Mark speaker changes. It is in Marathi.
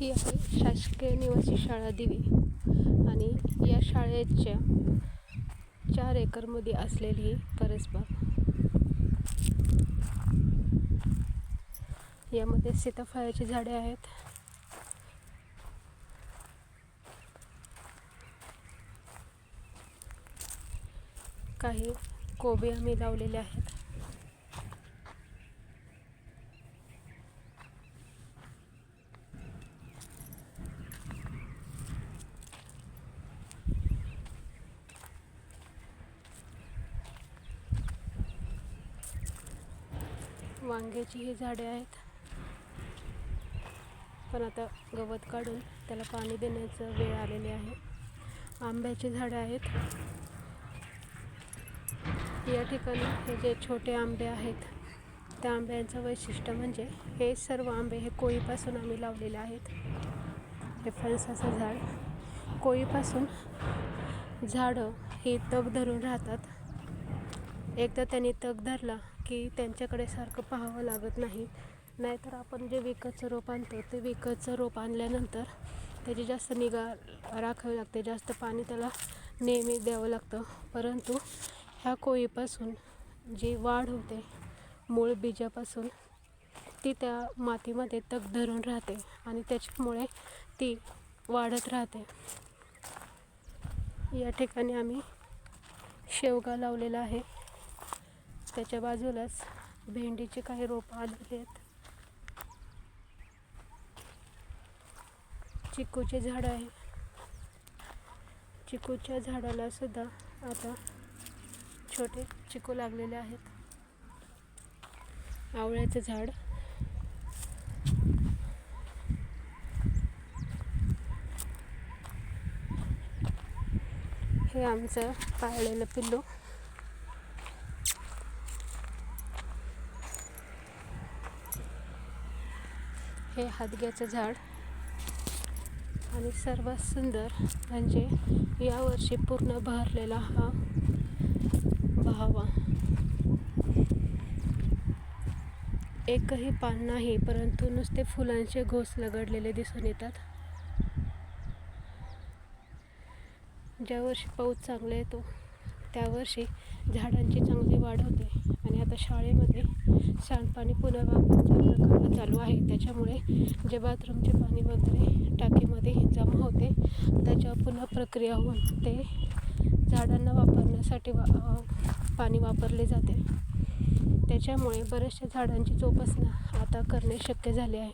Speaker 1: ही आहे शासकीय निवासी शाळा दिवी. आणि या शाळेच्या चार एकरमध्ये असलेली ही परसबाग. यामध्ये सीताफळाची झाडे आहेत. काही कोबी आम्ही लावलेले आहेत. वांग्याची ही झाडे आहेत. पण आता गवत काढून त्याला पाणी देण्याचं वेळ आलेली आहे. आंब्याची झाडं आहेत. या ठिकाणी हे जे छोटे आंबे आहेत त्या आंब्यांचं वैशिष्ट्य म्हणजे हे सर्व आंबे हे कोळीपासून आम्ही लावलेले आहेत. हे फणसाचं झाड. कोळीपासून झाडं हे तग धरून राहतात. एकदा त्यांनी तग धरला की त्यांच्याकडे सारखं पाहावं लागत नाही. नाहीतर आपण जे विकतचं रोप आणतो ते विकतचं रोप आणल्यानंतर त्याची जास्त निगा राखावी लागते. जास्त पाणी त्याला नेहमी द्यावं लागतं. परंतु ह्या कोळीपासून जी वाढ होते मूळ बीजापासून ती त्या मातीमध्ये तग धरून राहते आणि त्याच्यामुळे ती वाढत राहते. या ठिकाणी आम्ही शेवगा लावलेला आहे. त्याच्या बाजूलाच भेंडीचे काही रोपं आलेली आहेत. चिकूचे झाड आहे. चिकूच्या झाडाला सुद्धा आता छोटे चिकू लागलेले आहेत. आवळ्याचं झाड. हे आमचं पाळलेलं पिल्लू. हे हादग्याचं झाड. आणि सर्वात सुंदर म्हणजे यावर्षी पूर्ण बहरलेला हा भावा. एकही पान नाही परंतु नुसते फुलांचे घोस लगडलेले दिसून येतात. ज्या वर्षी पाऊस चांगला येतो त्या वर्षी झाडांची चांगली वाढ होते. आता शाळेमध्ये सांडपाणी पुनर्वापराचा प्रकल्प चालू आहे. त्याच्यामुळे जे बाथरूमचे पाणी वगैरे टाकीमध्ये जमा होते त्याच्यावर पुन्हा प्रक्रिया होऊन ते झाडांना वापरण्यासाठी वा पाणी वापरले जाते. त्याच्यामुळे बऱ्याचशा झाडांची जोपासना आता करणे शक्य झाले आहे.